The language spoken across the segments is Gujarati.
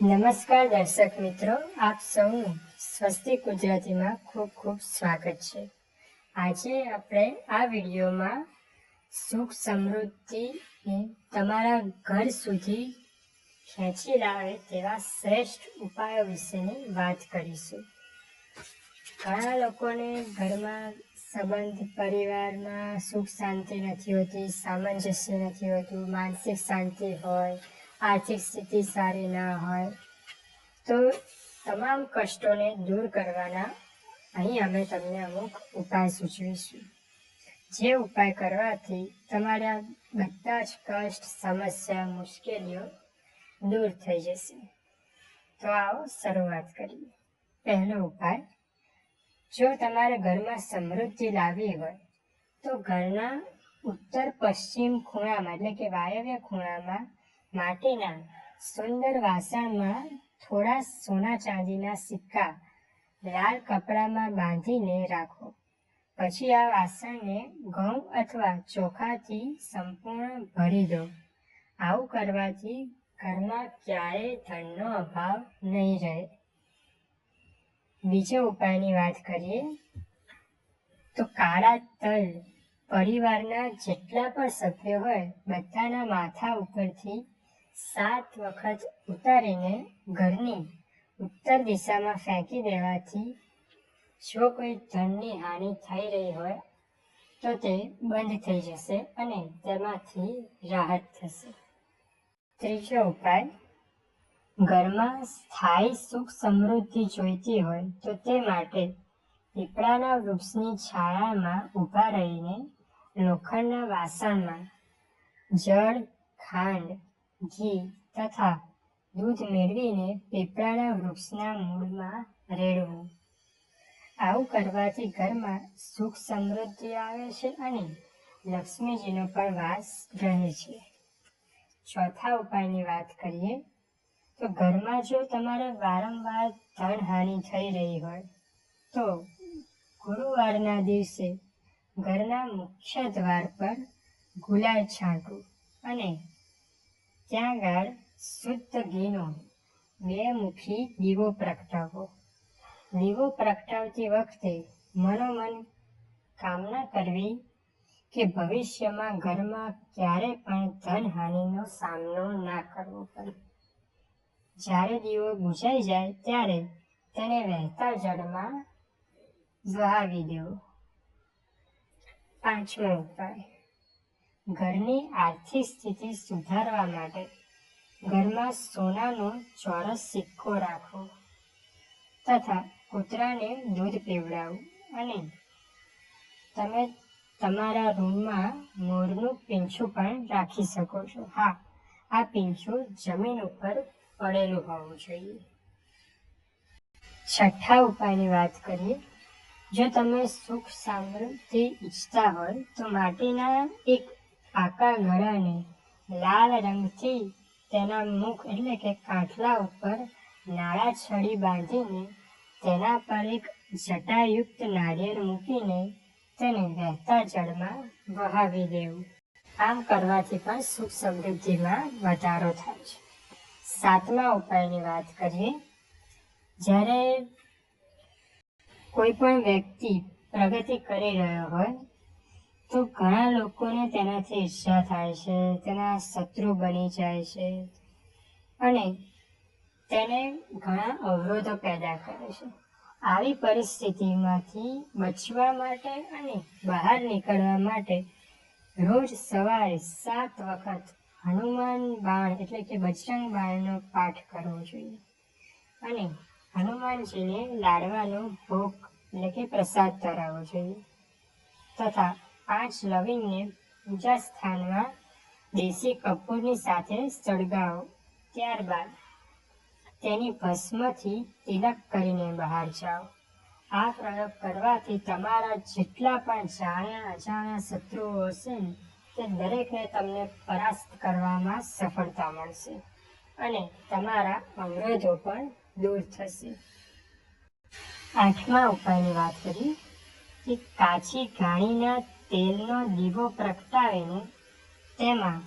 નમસ્કાર દર્શક મિત્રો, આપ સૌનું સ્વસ્તિક ગુજરાતીમાં ખૂબ ખૂબ સ્વાગત છે. આજે આપણે આ વિડીયોમાં સુખ સમૃદ્ધિ તમારા ઘર સુધી ખેંચી લાવે તેવા શ્રેષ્ઠ ઉપાયો વિશેની વાત કરીશું. ઘણા લોકોને ઘરમાં સંબંધ, પરિવારમાં સુખ શાંતિ નથી હોતી, સામંજસ્ય નથી હોતું, માનસિક શાંતિ હોય આર્થિક સ્થિતિ સારી ના હોય, તો તમામ કષ્ટોને દૂર કરવાના અહીં અમે તમને અમુક ઉપાય સૂચવીશું. જે ઉપાય કરવાથી તમારા બધા જ કષ્ટ, સમસ્યા, મુશ્કેલીઓ દૂર થઈ જશે. તો આવો શરૂઆત કરીએ. પહેલો ઉપાય, જો તમારે ઘરમાં સમૃદ્ધિ લાવવી હોય, તો ઘરના ઉત્તર પશ્ચિમ ખૂણામાં, એટલે કે વાયવ્ય ખૂણામાં માટીના સુંદર વાસણમાં થોડા સોના ચાંદીના સિક્કા લાલ કપડામાં બાંધીને રાખો. પછી આ વાસણને ઘઉં અથવા ચોખાથી સંપૂર્ણ ભરી દો. આવું કરવાથી ઘરમાં ક્યારેય ધનનો અભાવ નહીં રહે. બીજો ઉપાયની વાત કરીએ, તો કાળા તલ પરિવારના જેટલા પણ સભ્યો હોય બધાના માથા ઉપરથી સાત વખત ઉતારીને ઘરની ઉત્તર દિશામાં ફેંકી દેવાથી જો કોઈ ધનની હાનિ થઈ રહી હોય, તો તે બંધ થઈ જશે અને તેમાંથી રાહત થશે. ત્રીજો ઉપાય, ઘરમાં સ્થાયી સુખ સમૃદ્ધિ જોઈતી હોય, તો તે માટે પીપળાના વૃક્ષની છાયામાં ઊભા રહીને લોખંડના વાસણમાં જળ, ખાંડ ઘી તથા દૂધ મેળવીને પીપળાના વૃક્ષના મૂળમાં રેડવું. આવું કરવાથી ઘરમાં સુખ સમૃદ્ધિ આવે છે અને લક્ષ્મીજીનો પણ વાસ રહે છે. ચોથા ઉપાયની વાત કરીએ, તો ઘરમાં જો તમારે વારંવાર ધનહાનિ થઈ રહી હોય, તો ગુરુવારના દિવસે ઘરના મુખ્ય દ્વાર પર ગુલાલ છાંટવું અને ત્યાં ગાળ શુદ્ધ ઘીનો. બે મુખી દીવો પ્રગટાવો. દીવો પ્રગટાવતી વખતે મનોમન કામના કરવી કે ભવિષ્યમાં ઘરમાં ક્યારે પણ ધનહાનિનો સામનો ના કરવો પડે. જ્યારે દીવો બુઝાઈ જાય ત્યારે તેને વહેતા જળમાં વહાવી દેવો. પાંચમો ઉપાય. ઘરની આર્થિક સ્થિતિ સુધારવા માટે ઘરમાં સોનાનો ચોરસ સિક્કો રાખવો તથા કૂતરાને દૂધ પીવડાવવું અને તમે તમારા રૂમમાં મોરનું પીંછું પણ રાખી શકો છો. હા, આ પીંછું જમીન ઉપર પડેલું હોવું જોઈએ. છઠ્ઠા ઉપાયની વાત કરીએ. જો તમે સુખ સમૃદ્ધિ ઈચ્છતા હોય તો માટીના એક પાકા ગળાને લાલ રંગથી તેના મુખ એટલે કે કાંઠલા ઉપર નાળા છડી બાંધીને તેના પર એક જટાયુક્ત નાળિયેર મૂકીને તેને વહેતા જળમાં વહાવી દેવું. આમ કરવાથી પણ સુખ સમૃદ્ધિમાં વધારો થાય છે. સાતમા ઉપાયની વાત કરીએ. જ્યારે કોઈ પણ વ્યક્તિ પ્રગતિ કરી રહ્યો હોય તો ઘણા લોકોને તેનાથી ઈર્ષા થાય છે, તેના શત્રુ બની જાય છે અને તેને ઘણા અવરોધો પેદા કરે છે. આવી પરિસ્થિતિમાંથી બચવા માટે અને બહાર નીકળવા માટે રોજ સવારે સાત વખત હનુમાન બાણ એટલે કે બજરંગ બાણનો પાઠ કરવો જોઈએ અને હનુમાનજીને લાડવાનો ભોગ એટલે કે પ્રસાદ ધરાવવો જોઈએ તથા પાંચ લવિંગને ઊંચા સ્થાનમાં દેશી કપૂરની સાથે સળગાવો. ત્યારબાદ તેની ભસ્મથી તિલક કરીને બહાર જાઓ. આ પ્રયોગ કરવાથી તમારા જેટલા પણ જાણ્યા અજાણ્યા શત્રુઓ હશે ને, તે દરેકને તમને પરાસ્ત કરવામાં સફળતા મળશે અને તમારા અવરોધો પણ દૂર થશે. આઠમા ઉપાયની વાત કરી કે કાચી ઘાણીના તેલનો દીવો પ્રગટાવીને તેમાં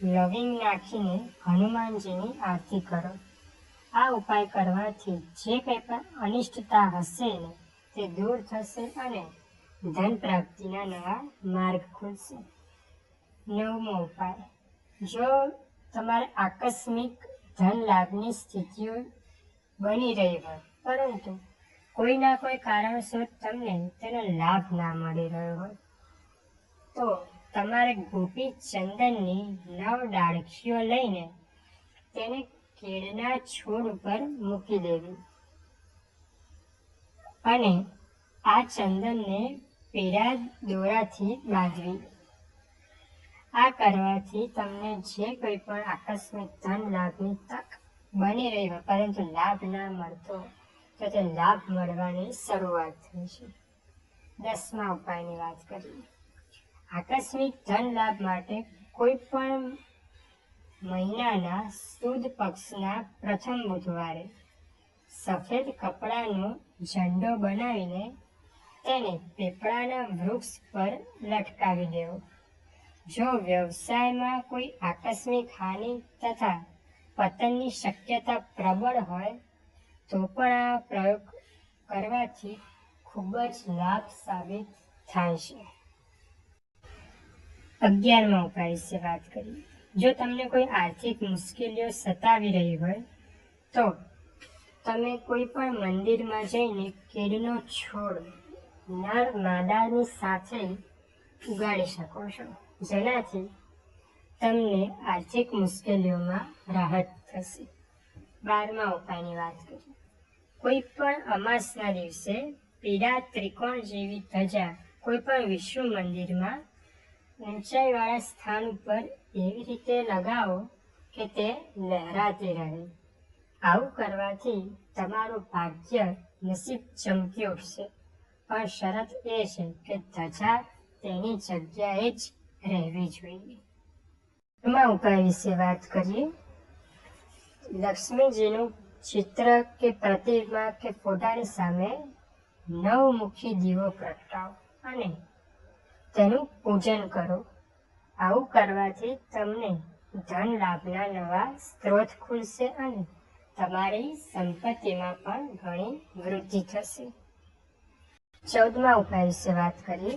લવિંગ નાખીને હનુમાનજીની આરતી કરો. આ ઉપાય કરવાથી જે કંઈ પણ અનિષ્ટતા હશે તે દૂર થશે અને ધન પ્રાપ્તિના નવા માર્ગ ખુલશે. નવમો ઉપાય. જો તમારે આકસ્મિક ધન લાભની સ્થિતિઓ બની રહી હોય, પરંતુ કોઈના કોઈ કારણસર તમને તેનો લાભ ના મળી રહ્યો હોય તો તમારે ગોપી ચંદનની નવ ડાળખીઓ લઈને તેને કેળના છોડ ઉપર મૂકી દેવી. અને આ ચંદનને પીળા દોરાથી બાંધવી. આ કરવાથી તમને જે કોઈ પણ આકસ્મિક ધન લાભની તક બની રહી હોય, પરંતુ લાભ ના મળતો, તો તે લાભ મળવાની શરૂઆત થઈ છે. દસમા ઉપાયની વાત કરીએ. આકસ્મિક ધન લાભ માટે કોઈ પણ મહિનાના સુદ પક્ષના પ્રથમ બુધવારે સફેદ કપડાનો ઝંડો બનાવીને તેને પીપળાના વૃક્ષ પર લટકાવી દેવો. જો વ્યવસાયમાં કોઈ આકસ્મિક હાનિ તથા પતનની શક્યતા પ્રબળ હોય, તો પણ આ પ્રયોગ કરવાથી ખૂબ જ લાભ સાબિત થાય છે. અગિયારમા ઉપાય વિશે વાત કરી. જો તમને કોઈ આર્થિક મુશ્કેલીઓ સતાવી રહી હોય, તો તમે કોઈ પણ મંદિરમાં જઈને કેળનો છોડ નર માદાની સાથે ઉગાડી શકો છો. જેનાથી તમને આર્થિક મુશ્કેલીઓમાં રાહત થશે. બારમા ઉપાયની વાત કરી કોઈ પણ અમાસના દિવસે પીડા ત્રિકોણ જેવી ધજા કોઈ પણ વિષ્ણુ મંદિરમાં ઊંચાઈવાળા સ્થાન ઉપર એવી રીતે લગાવો કે તે લહેરાતી રહે. આવું કરવાથી તમારું ભાગ્ય નસીબ ચમકી ઉઠશે. પણ શરત એ છે કે ધજા તેની જગ્યાએ જ રહેવી જોઈએ. એમાં ઉપાય વિશે વાત કરીએ? લક્ષ્મીજીનું ચિત્ર કે પ્રતિમા કે ફોટાની સામે નવમુખી દીવો પ્રગટાવો અને તેનું પૂજન કરો. આવું કરવાથી તમને ધન લાભના નવા સ્ત્રોત ખુલશે અને તમારી સંપત્તિમાં પણ ઘણી વૃદ્ધિ થશે. ચૌદમા ઉપાય વિશે વાત કરીએ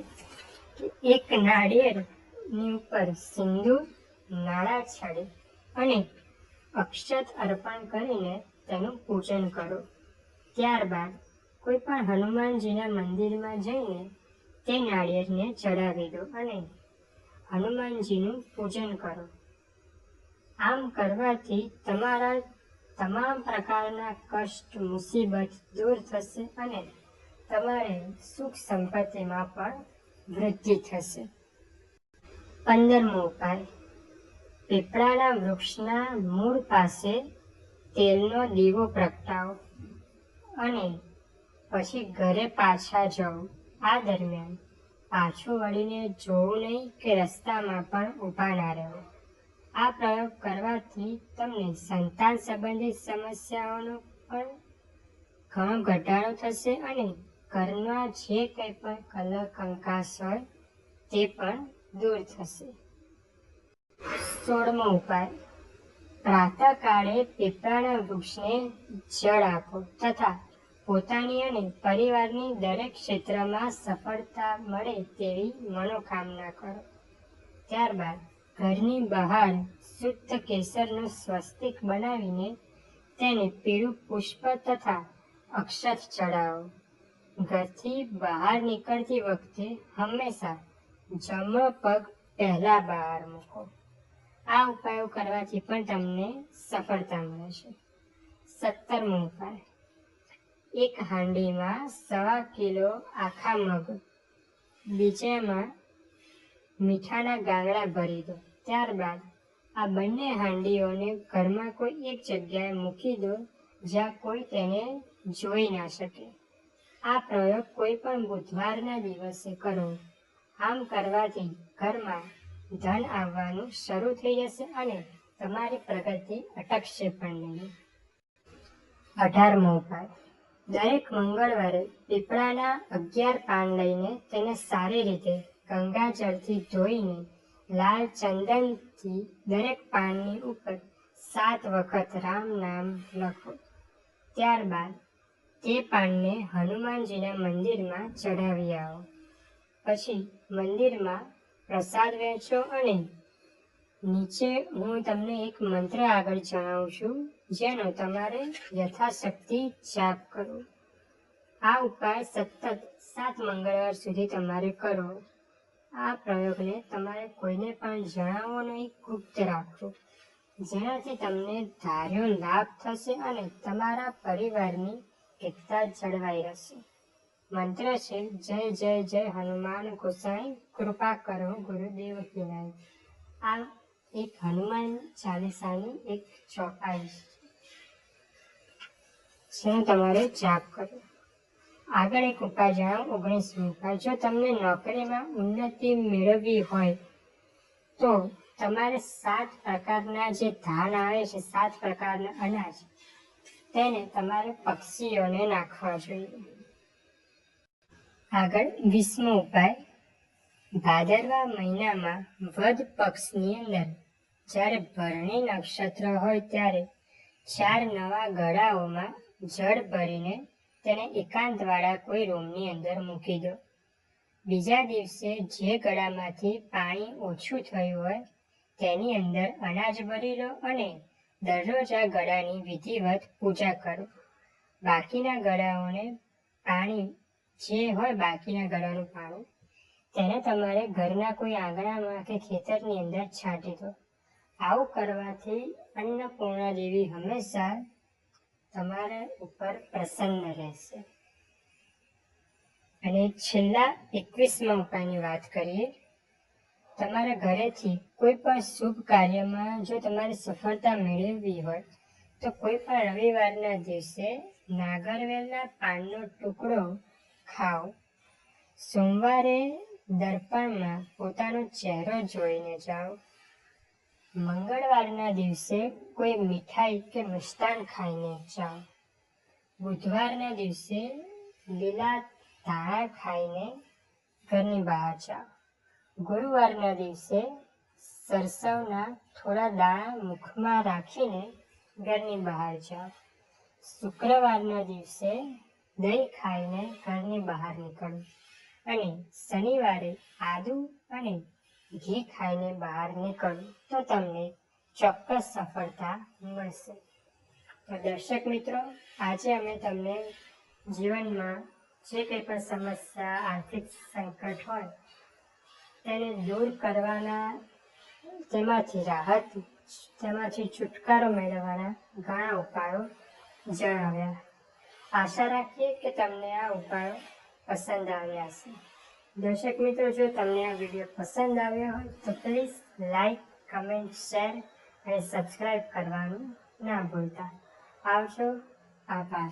એક નાળિયેરની ઉપર સિંદૂર, નાળા છાડી અને અક્ષત અર્પણ કરીને તેનું પૂજન કરો. ત્યારબાદ કોઈ પણ હનુમાનજીના મંદિરમાં જઈને તે નાળિયેરને ચડાવી દો અને હનુમાનજીનું પૂજન કરો. આમ કરવાથી તમારા તમામ પ્રકારના કષ્ટ, મુસીબત દૂર થશે અને તમારે સુખ સંપત્તિમાં પણ વૃદ્ધિ થશે. પંદરમો ઉપાય. પીપળાના વૃક્ષના મૂળ પાસે તેલનો દીવો પ્રગટાવો અને પછી ઘરે પાછા જાઓ. આ દરમિયાન પાછું વળીને જોવું નહીં કે રસ્તામાં પણ ઊભા ના રહેવું આ પ્રયોગ કરવાથી તમને સંતાન સંબંધિત સમસ્યાઓનો પણ ઘણો ઘટાડો થશે અને ઘરમાં જે કંઈ પણ કલર કંકાસ હોય તે પણ દૂર થશે. સોળમો ઉપાય. પ્રાતઃકાળે પીપળાના વૃક્ષને જળ આપો તથા પોતાની અને પરિવારની દરેક ક્ષેત્રમાં સફળતા મળે તેવી મનોકામના કરો. ત્યારબાદ ઘરની બહાર શુદ્ધ કેસરનું સ્વસ્તિક બનાવીને તેને પીળું પુષ્પ તથા અક્ષત ચડાવો ઘરથી બહાર નીકળતી વખતે હંમેશા જમણો પગ પહેલા બહાર મૂકો. આ ઉપાયો કરવાથી પણ તમને સફળતા મળશે સત્તરમો ઉપાય. એક હાંડીમાં સવા કિલો આખા મગ, બીજામાં મીઠાના ગાંગડા ભરી દો. ત્યારબાદ આ બંને હાંડીઓને ઘરમાં કોઈ એક જગ્યાએ મૂકી દો જ્યાં કોઈ તેને જોઈ ના શકે. આ પ્રયોગ કોઈ પણ બુધવારના દિવસે કરો. આમ કરવાથી ઘરમાં ધન આવવાનું શરૂ થઈ જશે અને તમારી પ્રગતિ અટકશે પણ નહીં. અઢારમો ઉપાય. દરેક મંગળવારે પીપળાના અગિયાર પાન લઈને તેને સારી રીતે ગંગાજળથી ધોઈને લાલ ચંદનથી દરેક પાનની ઉપર સાત વખત રામ નામ લખો. ત્યારબાદ તે પાનને હનુમાનજીના મંદિરમાં ચઢાવી આવો. પછી મંદિરમાં પ્રસાદ વહેંચો અને નીચે હું તમને એક મંત્ર આગળ જણાવું છું, જેનો તમારે યથાશક્તિ જાપ કરો. આ ઉપાય સતત સાત મંગળવાર સુધી તમારે કરો. આ પ્રયોગને તમારે કોઈને પણ જણાવવો નહીં, ગુપ્ત રાખવો. જેનાથી તમને ધાર્યો લાભ થશે અને તમારા પરિવારની એકતા જળવાઈ રહેશે. મંત્ર છે, જય જય જય હનુમાન ગોસાઈ, કૃપા કરો ગુરુદેવ કિનાય આ એક હનુમાન ચાલીસાની એક ચોપાઈ છે. તમારે જાપ કરો આગળ એક ઉપાય જણાવો, ઓગણીસમી ઉપાય. જો તમને નોકરીમાં ઉન્નતિ મેળવવી હોય, તો તમારે સાત પ્રકારના જે ધાન આવે છે, સાત પ્રકારના અનાજ, તેને તમારે પક્ષીઓને નાખવા જોઈએ. આગળ વીસમો ઉપાય. ભાદરવા મહિનામાં વદ પક્ષની અંદર જ્યારે ભરણી નક્ષત્ર હોય ત્યારે ચાર નવા ગળાઓમાં જળ ભરીને તેને એકાંતવાળા કોઈ રૂમની અંદર મૂકી દો. બીજા દિવસે જે ગળામાંથી પાણી ઓછું થયું હોય તેની અંદર અનાજ ભરી લો અને દરરોજ આ ગળાની વિધિવત પૂજા કરો. બાકીના ગળાઓને પાણી જે હોય બાકીના ગળાનું પાણી તેને તમારે ઘરના કોઈ આંગણામાં કે ખેતરની અંદર છાંટી દો. આવું કરવાથી અન્નપૂર્ણા દેવી હંમેશા તમારા ઉપર પ્રસન્ન રહેશે. અને છેલ્લા એકવીસમાં ઉપાયની વાત કરીએ, તમારા ઘરેથી કોઈ પણ શુભ કાર્યમાં જો તમારે સફળતા મેળવવી હોય, તો કોઈ પણ રવિવારના દિવસે નાગરવેલના પાનનો ટુકડો ખાઓ. સોમવારે દર્પણમાં પોતાનો ચહેરો જોઈને જાઓ. મંગળવારના દિવસે કોઈ મીઠાઈ કે મિષ્ટાન ખાઈને જાઓ. બુધવારના દિવસે લીલા ધાણા ખાઈને ઘરની બહાર જાઓ. ગુરુવારના દિવસે સરસવના થોડા દાણા મુખમાં રાખીને ઘરની બહાર જાઓ. શુક્રવારના દિવસે દહીં ખાઈને ઘરની બહાર નીકળો. અને શનિવારે આદુ અને ઘી ખાઈને બહાર નીકળો તો તમને ચોક્કસ સફળતા મળશે. તો દર્શક મિત્રો, આજે અમે તમને જીવનમાં જે કંઈ પણ સમસ્યા, આર્થિક સંકટ હોય, તેને દૂર કરવાના, તેમાંથી રાહત, તેમાંથી છુટકારો મેળવવાના ઘણા ઉપાયો જણાવ્યા. આશા રાખીએ કે તમને આ ઉપાયો પસંદ આવ્યા હશે દર્શક મિત્રો, જો તમને આ વીડિયો પસંદ આવ્યો હોય, તો પ્લીઝ લાઈક કમેન્ટ શેર અને સબસ્ક્રાઈબ કરવાનું ના ભૂલતા. આવજો. આભાર.